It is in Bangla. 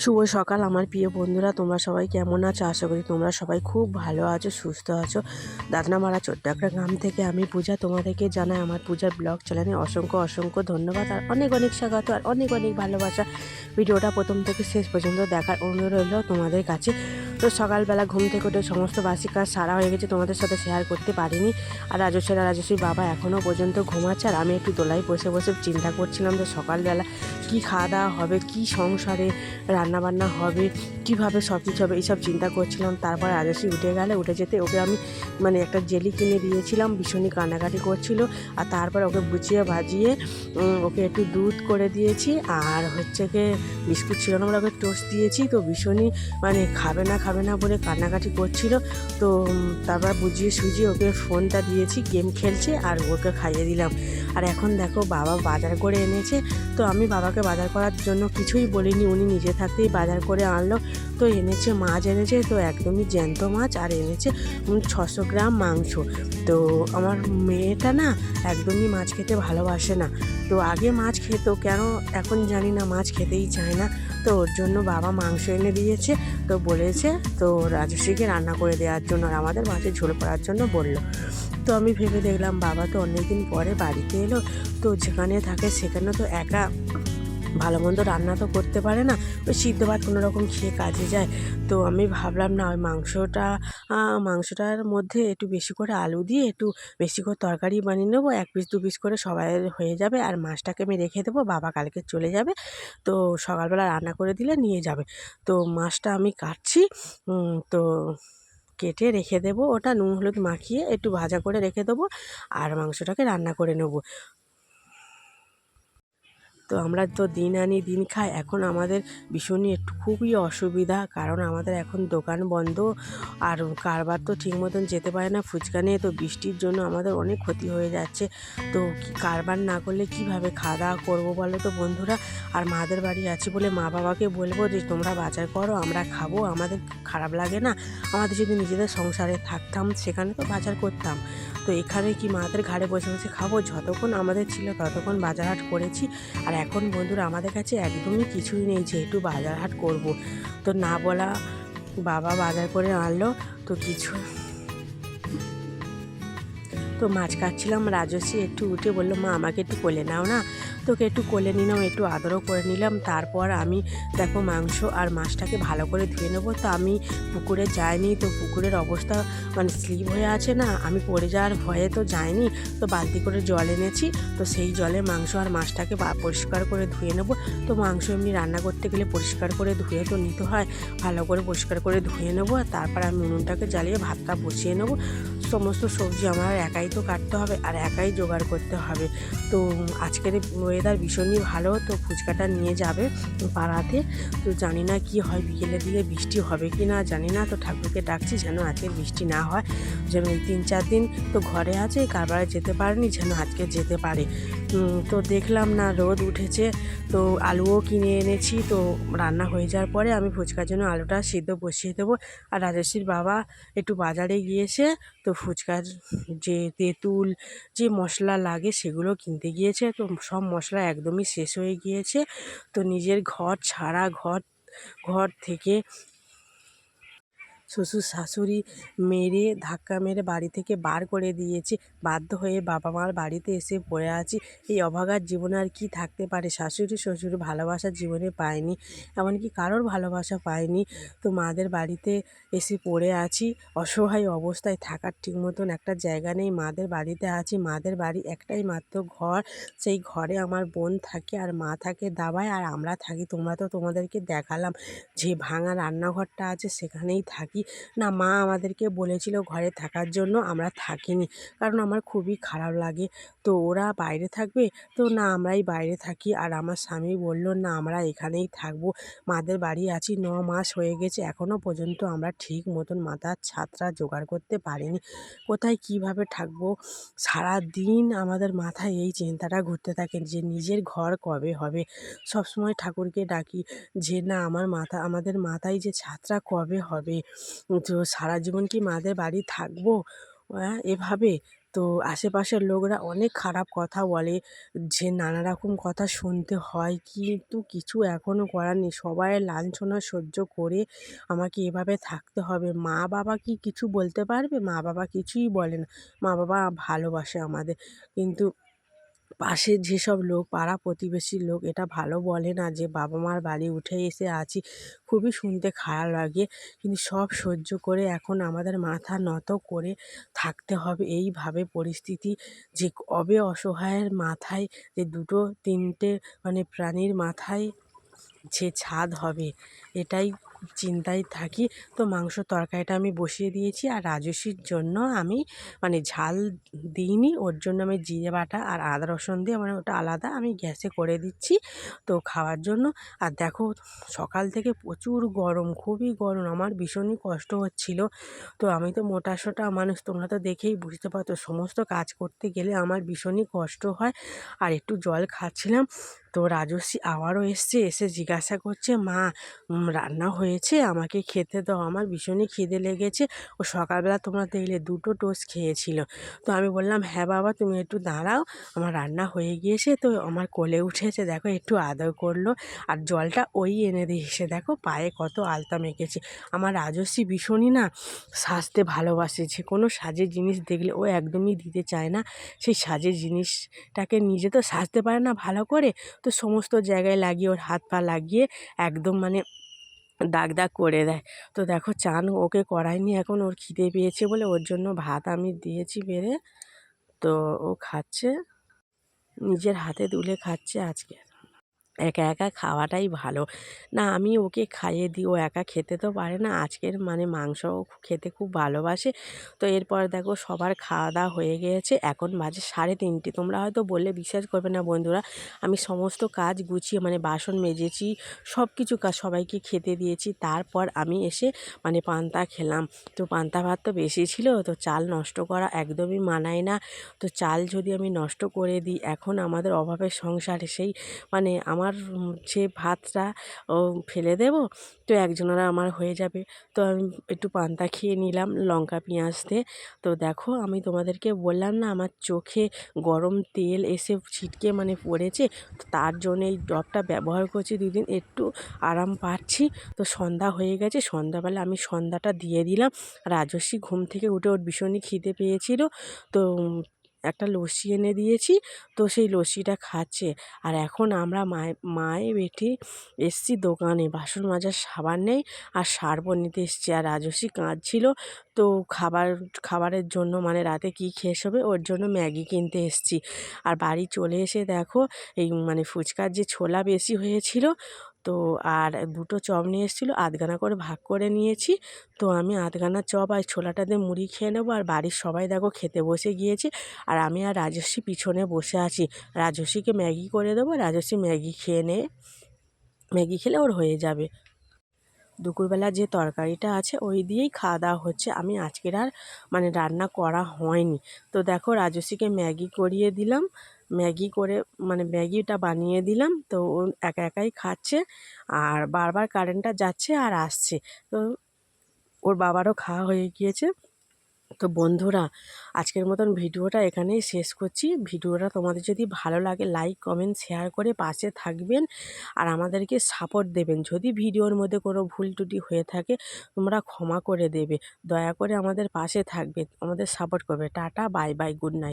শুভ সকাল আমার প্রিয় বন্ধুরা, তোমরা সবাই কেমন আছো? আশা করি তোমরা সবাই খুব ভালো আছো, সুস্থ আছো। দাদনামারা ছোট্ট একটা গ্রাম থেকে আমি পূজা, তোমাদেরকে জানাই আমার পূজার ব্লগ চ্যানেলে অসংখ্য অসংখ্য ধন্যবাদ আর অনেক অনেক স্বাগত আর অনেক অনেক ভালোবাসা। ভিডিওটা প্রথম থেকে শেষ পর্যন্ত দেখার অনুরোধ রইল তোমাদের কাছে। তো সকালবেলা ঘুম থেকে উঠে সমস্ত বাসি কাজ সারা হয়ে গেছে, তোমাদের সাথে শেয়ার করতে পারিনি। আর রাজস্বী রাজস্বী বাবা এখনও পর্যন্ত ঘুমাচ্ছে আর আমি একটু দোলাই বসে বসে চিন্তা করছিলাম যে সকালবেলা কি খাওয়া দাওয়া হবে, কি সংসারে রান্নাবান্না হবে, কীভাবে সব কিছু হবে, এইসব চিন্তা করছিলাম। তারপর রাজস্বী উঠে গেলে, উঠে যেতে ওকে আমি মানে একটা জেলি কিনে দিয়েছিলাম, ভীষণই কান্নাকাটি করছিল। আর তারপর ওকে বুঝিয়ে ভাজিয়ে ওকে একটু দুধ করে দিয়েছি। আর হচ্ছে গিয়ে বিস্কুট ছিল না ওকে টোস্ট দিয়েছি, তো ভীষণই মানে খাবে না খাবে না বলে কান্নাকাটি করছিল। তো তারপর বুঝিয়ে সুজিয়ে ওকে ফোনটা দিয়েছি, গেম খেলছে আর ওকে খাইয়ে দিলাম। আর এখন দেখো বাবা বাজার করে এনেছে, তো আমি বাবাকে বাজার করার জন্য কিছুই বলিনি। উনি নিজে থাকতেই বাজার করে আনলো। তো এনেছে মাছ, এনেছে তো একদমই জ্যান্ত মাছ আর এনেছে ছশো গ্রাম মাংস। তো আমার মেয়েটা না একদমই মাছ খেতে ভালোবাসে না। তো আগে মাছ খেত, কেন এখন জানি না, মাছ খেতেই চায় না। তো ওর জন্য বাবা মাংস এনে দিয়েছে। তো বলেছে, তো রাজস্বীকে রান্না করে দেওয়ার জন্য আর আমাদের মাছের ঝোল করার জন্য বলল। তো আমি ভেবে দেখলাম, বাবা তো অনেকদিন পরে বাড়িতে এলো। তো যেখানে থাকে সেখানে তো একা ভালো মন্দ রান্না তো করতে পারে না ওই সিদ্ধ ভাত কোনো রকম খেয়ে কাজে যায়। তো আমি ভাবলাম, না, ওই মাংসটা মাংসটার মধ্যে একটু বেশি করে আলু দিয়ে একটু বেশি করে তরকারি বানিয়ে নেব, এক পিস দু পিস করে সবাই হয়ে যাবে আর মাছটাকে আমি রেখে দেবো, বাবা কালকে চলে যাবে। তো সকালবেলা রান্না করে দিলে নিয়ে যাবে। তো মাছটা আমি কাটছি তো কেটে রেখে দেবো ওটা, নুন, হলুদ মাখিয়ে একটু ভাজা করে রেখে দেবো আর মাংসটাকে রান্না করে নেব। তো আমরা তো দিন আনি দিন খাই। এখন আমাদের ভীষণই একটু খুবই অসুবিধা, কারণ আমাদের এখন দোকান বন্ধ। আর কারবার তো ঠিক মতন যেতে পারে না। ফুচকা নিয়ে তো বৃষ্টির জন্য আমাদের অনেক ক্ষতি হয়ে যাচ্ছে। তো কারবার না করলে কীভাবে খাওয়া দাওয়া করব বলো তো বন্ধুরা? আর মাদের বাড়ি আছি বলে মা বাবাকে বলব যে, তোমরা বাজার করো, আমরা খাব। আমাদের খারাপ লাগে না। আমাদের যদি নিজেদের সংসারে থাকতাম, সেখানে তো বাজার করতাম। তো এখানে কি মাদের ঘাড়ে বসে বসে খাব? যতক্ষণ আমাদের ছিল ততক্ষণ বাজার হাট করেছি। আর এখন বন্ধুরা আমাদের কাছে একদমই কিছুই নেই, যেহেতু বাজার হাট করব। তো না বলা বাবা বাজার করে আনলো, তো কিছু তো মাছ কাটছিলাম, রাজশ্রী একটু উঠে বলল, মা, আমাকে একটু কোলে নাও না। তোকে একটু কোলে নিলাম, একটু আদরও করে নিলাম। তারপর আমি দেখো মাংস আর মাছটাকে ভালো করে ধুয়ে নেব। তো আমি পুকুরে যাইনি, তো পুকুরের অবস্থা মানে স্লিপ হয়ে আছে না, আমি পড়ে যাওয়ার ভয়ে তো যাইনি। তো বালতি করে জল এনেছি, তো সেই জলে মাংস আর মাছটাকে পরিষ্কার করে ধুয়ে নেব। তো মাংস এমনি রান্না করতে গেলে পরিষ্কার করে ধুয়ে তো নিতে হয়, ভালো করে পরিষ্কার করে ধুয়ে নেব। আর তারপর আমি উনুনটাকে জ্বালিয়ে ভাতটা বসিয়ে নেব। সমস্ত সবজি আমার একাই তো কাটতে হবে আর একাই জোগাড় করতে হবে। তো আজকের ওয়েদার ভীষণই ভালো, তো ফুচকাটা নিয়ে যাবে পাড়াতে। তো জানি না কি হয়, বিকেলের দিকে বৃষ্টি হবে কি না জানি না। তো ঠাকুরকে ডাকছি যেন আজকে বৃষ্টি না হয়, যেন এই তিন চার দিন তো ঘরে আছে, কারবারে যেতে পারেনি যেন আজকে যেতে পারে। তো দেখলাম না রোদ উঠেছে, তো আলুও কিনে এনেছি, তো রান্না হয়ে যাওয়ার পরে আমি ফুচকার জন্য আলুটা সিদ্ধ বসিয়ে দেবো। আর রাজস্বীর বাবা একটু বাজারে গিয়েছে, তো ফুচকার যে তেঁতুল, যে মশলা লাগে সেগুলো কিনতে গিয়েছে। তো সব মশলা একদমই শেষ হয়ে গিয়েছে। তো নিজের ঘর ছাড়া ঘর ঘর থেকে শ্বশুর শাশুড়ি মেরে ধাক্কা মেরে বাড়ি থেকে বার করে দিয়েছে। বাধ্য হয়ে বাবা মার বাড়িতে এসে পড়ে আছি। এই অভাগার জীবনে আর কি থাকতে পারে? শাশুড়ি শ্বশুর ভালোবাসা জীবনে পায়নি, এমনকি কারোর ভালোবাসা পায়নি। তো মাদের বাড়িতে এসে পড়ে আছি। অসহায় অবস্থায় থাকার ঠিক মতন একটা জায়গা নেই। মাদের বাড়িতে আছি। মাদের বাড়ি একটাই মাত্র ঘর। সেই ঘরে আমার বোন থাকে আর মা থাকে দাবায় আর আমরা থাকি। তোমরা তো তোমাদেরকে দেখালাম। যে ভাঙা রান্নাঘরটা আছে সেখানেই থাকি। না, মা আমাদেরকে বলেছিল ঘরে থাকার জন্য আমরা থাকিনি। কারণ আমার খুবই খারাপ লাগে। তো ওরা বাইরে থাকবে? তো না, আমরাই বাইরে থাকি। আর আমার স্বামী বলল, না, আমরা এখানেই থাকব। মাদের বাড়ি আছি, ন মাস হয়ে গেছে। এখনও পর্যন্ত আমরা ঠিক মতন মাথার ছাদটা জোগাড় করতে পারিনি। কোথায় কীভাবে থাকব? সারা দিন আমাদের মাথায় এই চিন্তাটা ঘুরতে থাকে যে, নিজের ঘর কবে হবে? সবসময় ঠাকুরকে ডাকি যে, না, আমার মাথা, আমাদের মাথায় যে ছাত্রা কবে হবে? তো সারা জীবন কি মাদের বাড়ি থাকব? হ্যাঁ এভাবে তো আশেপাশের লোকরা অনেক খারাপ কথা বলে, যে নানা রকম কথা শুনতে হয়। কিন্তু কিছু এখনও করার নেই। সবাইয়ের লাঞ্ছনা সহ্য করে আমাকে এভাবে থাকতে হবে। মা বাবা কি কিছু বলতে পারবে? মা বাবা কিছুই বলে না। মা বাবা ভালোবাসে আমাদের। কিন্তু পাশের যেসব লোক, পাড়া প্রতিবেশীর লোক এটা ভালো বলে না যে বাবা মার বাড়ি উঠে এসে আছি। খুবই শুনতে খারাপ লাগে। কিন্তু সব সহ্য করে এখন আমাদের মাথা নত করে থাকতে হবে। এইভাবে পরিস্থিতি যে কবে অসহায়ের মাথায় যে দুটো, তিনটে মানে প্রাণীর মাথায় যে ছাদ হবে, এটাই চিন্তায় থাকি। তো মাংস তরকারিটা আমি বসিয়ে দিয়েছি আর রাজস্বীর জন্য আমি মানে ঝাল দিইনি। ওর জন্য আমি জিরে বাটা আর আদা রসুন দিয়ে মানে ওটা আলাদা আমি গ্যাসে করে দিচ্ছি তো খাওয়ার জন্য। আর দেখো সকাল থেকে প্রচুর গরম, খুবই গরম। আমার ভীষণই কষ্ট হচ্ছিল। তো আমি তো মোটা সোটা মানুষ, তোমরা তো দেখেই বুঝতে পারতো সমস্ত কাজ করতে গেলে আমার ভীষণই কষ্ট হয়। আর একটু জল খাচ্ছিলাম। তো রাজস্বী আবারও এসছে, এসে জিজ্ঞাসা করছে, মা রান্না হয়েছে? আমাকে খেতে দাও, আমার ভীষণই খিদে লেগেছে। ও সকালবেলা তোমরা দেখলে দুটো টোস্ট খেয়েছিল। তো আমি বললাম হ্যাঁ বাবা, তুমি একটু দাঁড়াও, আমার রান্না হয়ে গিয়েছে। তো আমার কোলে উঠেছে, দেখো একটু আদর করল, আর জলটা ওই এনে দিয়েছে। দেখো পায়ে কত আলতা মেখেছে। আমার রাজস্বী ভীষণই না সাজতে ভালোবাসে যে কোনো সাজের জিনিস দেখলে ও একদমই দিতে চায় না। সেই সাজের জিনিসটাকে নিজে তো সাজতে পারে না ভালো করে। তো সমস্ত জায়গায় লাগিয়ে ওর হাত পা লাগিয়ে একদম মানে দাগ দাগ করে দেয়। তো দেখো চান ওকে করায়নি, এখন ওর খিদে পেয়েছে বলে ওর জন্য ভাত আমি দিয়েছি বেড়ে। তো ও খাচ্ছে, নিজের হাতে তুলে খাচ্ছে আজকে। একা একা খাওয়াটাই ভালো। না, আমি ওকে খাইয়ে দিই, ও একা খেতে তো পারে না। আজকের মানে মাংস খেতে খুব ভালোবাসে। তো এরপর দেখো সবার খাওয়া দাওয়া হয়ে গিয়েছে। এখন বাজে সাড়ে তিনটে। তোমরা হয়তো বললে, বিশ্বাস করবে না বন্ধুরা, আমি সমস্ত কাজ গুছিয়ে মানে বাসন মেজেছি সব কিছু কাজ সবাইকে খেতে দিয়েছি। তারপর আমি এসে মানে পান্তা খেলাম। তো পান্তা ভাত তো বেশি ছিল, তো চাল নষ্ট করা একদমই মানায় না। তো চাল যদি আমি নষ্ট করে দিই, এখন আমাদের অভাবের সংসারে সেই মানে আমার যে ভাতটা ফেলে দেবো, তো একজনেরা আমার হয়ে যাবে। তো আমি একটু পান্তা খেয়ে নিলাম, লঙ্কা, পেঁয়াজ দিয়ে। তো দেখো, আমি তোমাদেরকে বললাম না, আমার চোখে গরম তেল এসে ছিটকে মানে পড়েছে তার জন্য এই ড্রপটা ব্যবহার করছি দুদিন, একটু আরাম পাচ্ছি। তো সন্ধ্যা হয়ে গেছে, সন্ধ্যাবেলা আমি সন্ধ্যাটা দিয়ে দিলাম। রাজস্বী ঘুম থেকে উঠে ওর ভীষণই খিদে পেয়েছিল। তো একটা লস্যি এনে দিয়েছি। তো সেই লস্যিটা খাচ্ছে। আর এখন আমরা মায়ে মায়ে বেটি এসছি দোকানে। বাসন মাজার সাবান নেই আর সার্বণ নিতে এসছি। আর রাজস্বী কাঁদছিল। তো খাবার, খাবারের জন্য মানে রাতে কী খেয়ে হবে ওর জন্য ম্যাগি কিনতে এসছি। আর বাড়ি চলে এসে দেখো, এই মানে ফুচকার যে ছোলা বেশি হয়েছিল তো আর দুটো চপ নিয়ে এসেছিল আধগানা করে ভাগ করে নিয়েছি। তো আমি আধখানা চপ আর ছোলাটা দিয়ে মুড়ি খেয়ে নেব। আর বাড়ির সবাই দেখো খেতে বসে গিয়েছে। আর আমি আর রাজস্বী পিছনে বসে আছি। রাজস্বীকে ম্যাগি করে দেবো। রাজস্বী ম্যাগি খেয়ে নে, ম্যাগি খেলে ওর হয়ে যাবে। দুপুরবেলা যে তরকারিটা আছে, ওই দিয়েই খাওয়া দাওয়া হচ্ছে। আমি আজকের আর মানে রান্না করা হয়নি। তো দেখো রাজস্বীকে ম্যাগি করিয়ে দিলাম। ম্যাগি করে মানে ম্যাগিটা বানিয়ে দিলাম। তো ও একা একাই খাচ্ছে আর বারবার কারেন্টটা যাচ্ছে আর আসছে। তো ওর বাবারও খাওয়া হয়ে গিয়েছে। তো বন্ধুরা, আজকের মতন ভিডিওটা এখানেই শেষ করছি। ভিডিওটা তোমাদের যদি ভালো লাগে লাইক কমেন্ট শেয়ার করে পাশে থাকবেন আর আমাদেরকে সাপোর্ট দেবেন। যদি ভিডিওর মধ্যে কোনো ভুল টুটি হয়ে থাকে, তোমরা ক্ষমা করে দেবে। দয়া করে আমাদের পাশে থাকবে, আমাদের সাপোর্ট করবে। Tata bye bye good night